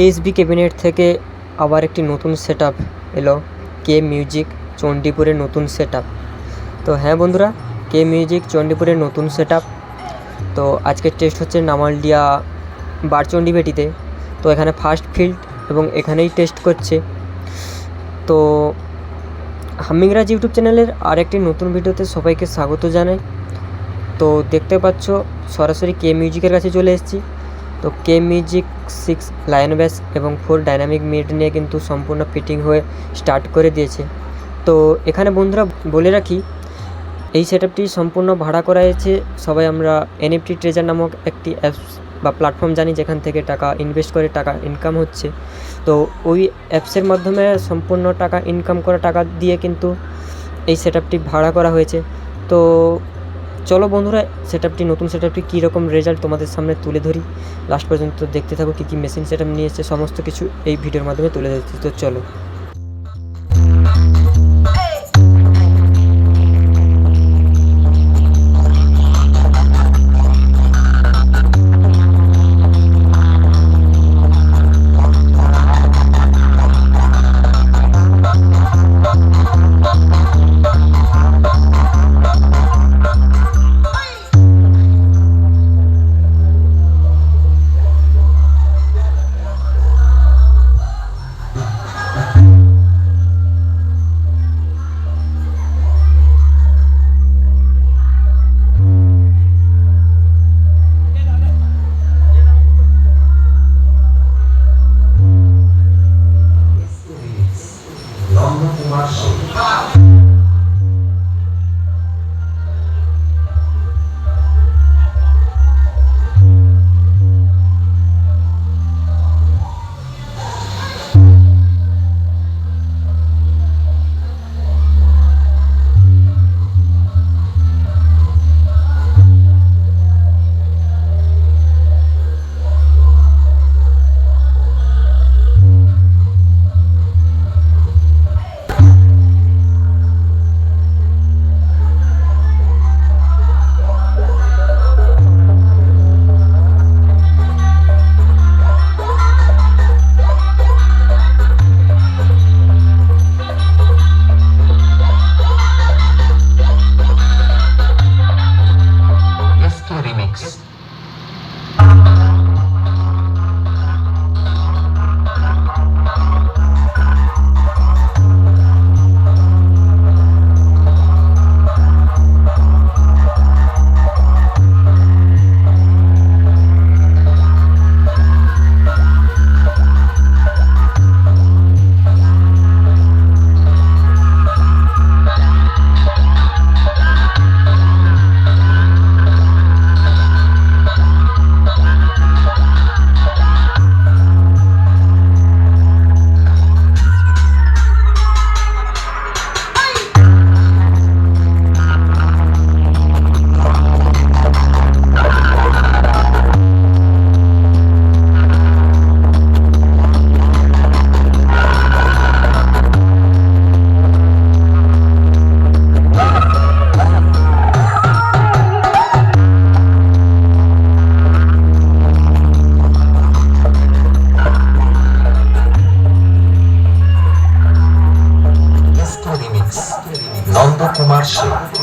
ASB cabinet থেকে আবার একটি নতুন সেট আপ এলো কে মিউজিক চণ্ডীপুরের নতুন সেট আপ তো হ্যাঁ বন্ধুরা কে মিউজিক চণ্ডীপুরের নতুন সেট আপ তো আজকের টেস্ট হচ্ছে নামালডিয়া বারচণ্ডী বেটিতে তো এখানে ফার্স্ট ফিল্ড এবং এখানেই টেস্ট করছে। তো হামিংরাজ ইউটিউব চ্যানেলের আরেকটি নতুন ভিডিওতে সবাইকে স্বাগত জানাই। তো দেখতে পাচ্ছ, সরাসরি কে মিউজিকের কাছে চলে এসেছি। তো কে মিউজিক সিক্স লায়ন ব্যাস এবং ফোর ডাইনামিক মিড নিয়ে কিন্তু সম্পূর্ণ ফিটিং হয়ে স্টার্ট করে দিয়েছে। তো এখানে বন্ধুরা বলে রাখি, এই সেট সম্পূর্ণ ভাড়া করা হয়েছে। সবাই আমরা এনএফটি ট্রেজার নামক একটি অ্যাপস বা প্ল্যাটফর্ম জানি যেখান থেকে টাকা ইনভেস্ট করে টাকা ইনকাম হচ্ছে। তো ওই অ্যাপসের মাধ্যমে সম্পূর্ণ টাকা ইনকাম করা টাকা দিয়ে কিন্তু এই সেট ভাড়া করা হয়েছে। তো চলো বন্ধুরা সেট আপটি নতুন সেট আপটি কীরকম রেজাল্ট তোমাদের সামনে তুলে ধরি? লাস্ট পর্যন্ত দেখতে থাকো কী কী মেশিন সেট আপ নিয়ে এসছে, সমস্ত কিছু এই ভিডিওর মাধ্যমে তুলে ধরছি। তো চলো। নন্দকুমার সিং